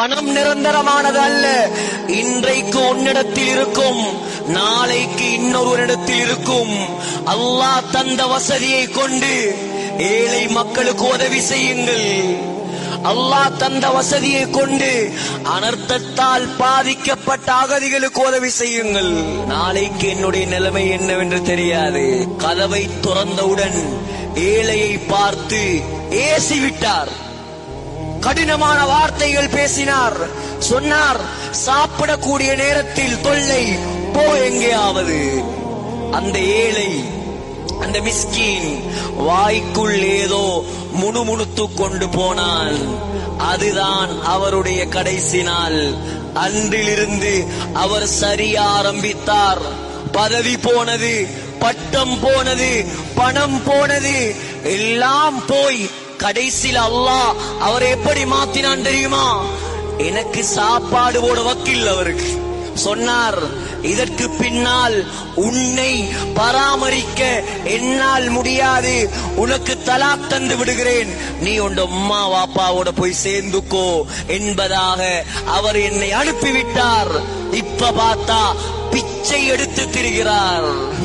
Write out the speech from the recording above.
பணம் நிரந்தரமானது அல்ல. இன்றைக்கு உன்னிடத்தில் இருக்கும் நாளைக்கு இன்னொருவரிடத்தில் இருக்கும். அல்லாஹ் தந்த வசதியை கொண்டு ஏழை மக்களுக்கு உதவி செய்யுங்கள். அல்லாஹ் தந்த வசதியை கொண்டு அனர்த்தத்தால் பாதிக்கப்பட்ட அகதிகளுக்கு உதவி செய்யுங்கள். நாளைக்கு என்னுடைய நிலைமை என்னவென்று தெரியாது. கதவை துறந்தவுடன் ஏழையை பார்த்து ஏசி விட்டார் கடினமான வார்த்தைகள் பேசினார். சொன்னார் சாப்பிடக்கூடிய நேரத்தில் தொல்லை போ எங்கேயாவது. அந்த ஏழை அந்த மிஸ்கின் வாய்க்குள் ஏதோ முணுமுணுத்து கொண்டு போனால் அதுதான் அவருடைய கடைசி நாள். அன்றிலிருந்து அவர் சரிய ஆரம்பித்தார். பதவி போனது பட்டம் போனது பணம் போனது எல்லாம் போய் கடைசியில் அல்லாஹ் அவரை எப்படி மாத்தினான் தெரியுமா? எனக்கு சாப்பாடு போட வக்கில் அவருக்கு. சொன்னார் இதற்கு பின்னால் உன்னை பராமரிக்க என்னால் முடியாது. உனக்கு தலா தந்து விடுகிறேன். நீ உண்ட அம்மா வாப்பாவோட போய் சேர்ந்துக்கோ. என்பதாக அவர் என்னை அனுப்பிவிட்டார். இப்ப பார்த்தா பிச்சை எடுத்து திரிகிறார்.